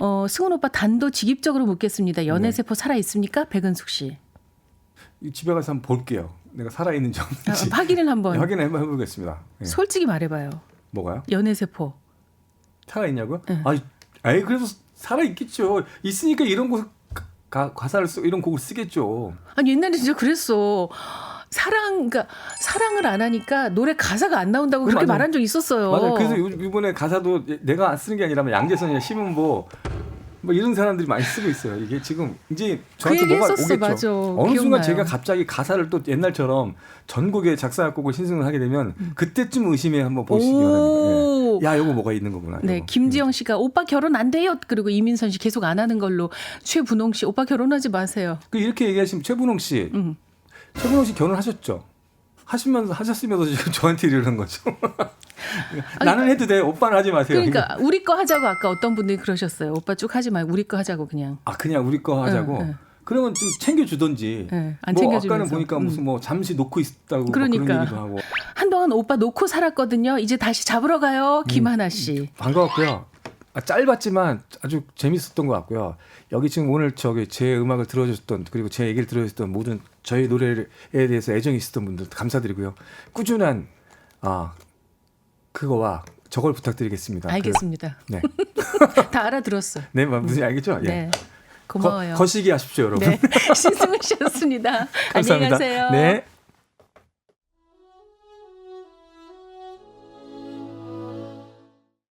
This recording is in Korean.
어, 승훈 오빠 단도직입적으로 묻겠습니다. 연애 네. 세포 살아 있습니까? 백은숙 씨. 이 집에 가서 한번 볼게요. 내가 살아 있는지 아, 없는지 확인을 한번 확인 한번 해보겠습니다. 예. 솔직히 말해봐요. 뭐가요? 연애 세포. 살아 있냐고요? 네. 아니, 아니 그래서 살아 있겠죠. 있으니까 이런 곡 가, 가사를 쓰 이런 곡을 쓰겠죠. 아니 옛날에 진짜 그랬어. 사랑, 그러니까 사랑을 안 하니까 노래 가사가 안 나온다고 그렇게 맞아요. 말한 적 있었어요. 맞아요. 그래서 요- 이번에 가사도 내가 쓰는 게 아니라 뭐 양재선이나 심은보 뭐 이런 사람들이 많이 쓰고 있어요. 이게 지금 이제 저한테 그 뭐가 했었어, 오겠죠. 맞아. 어느 순간 기억나요. 제가 갑자기 가사를 또 옛날처럼 전국에 작사곡을 신청을 하게 되면 그때쯤 의심해 한번 보시기 오. 바랍니다. 예. 야, 요거 뭐가 있는 거구나. 네, 요거. 김지영 씨가 오빠 결혼 안 돼요. 그리고 이민선 씨 계속 안 하는 걸로 최분홍 씨 오빠 결혼하지 마세요. 그 이렇게 얘기하시면 최분홍 씨, 음. 최분홍 씨 결혼하셨죠? 하시면서 하셨으면서 지금 저한테 이러는 거죠. 나는 해도 돼. 오빠는 하지 마세요. 그러니까 우리 거 하자고 아까 어떤 분들이 그러셨어요. 오빠 쭉 하지 말고 우리 거 하자고 그냥. 아 그냥 우리 거 하자고. 응, 응. 그러면 좀 챙겨주던지. 네, 안뭐 챙겨주면서. 아까는 보니까 음. 무슨 뭐 잠시 놓고 있다고 뭐 그러니까. 그런 얘기도 하고. 한동안 오빠 놓고 살았거든요. 이제 다시 잡으러 가요. 김하나 씨. 반가웠고요. 아, 짧았지만 아주 재밌었던 것 같고요. 여기 지금 오늘 저기 제 음악을 들어주셨던 그리고 제 얘기를 들어주셨던 모든 저희 노래에 대해서 애정이 있었던 분들 감사드리고요. 꾸준한 아 그거와 저걸 부탁드리겠습니다. 알겠습니다. 그, 네, 다 알아들었어. 네 무슨 알겠죠? 예. 네. 고마워요. 거, 거시기 하십시오, 여러분. 네. 신승훈 씨였습니다. 안녕히 감사합니다. 가세요. 네.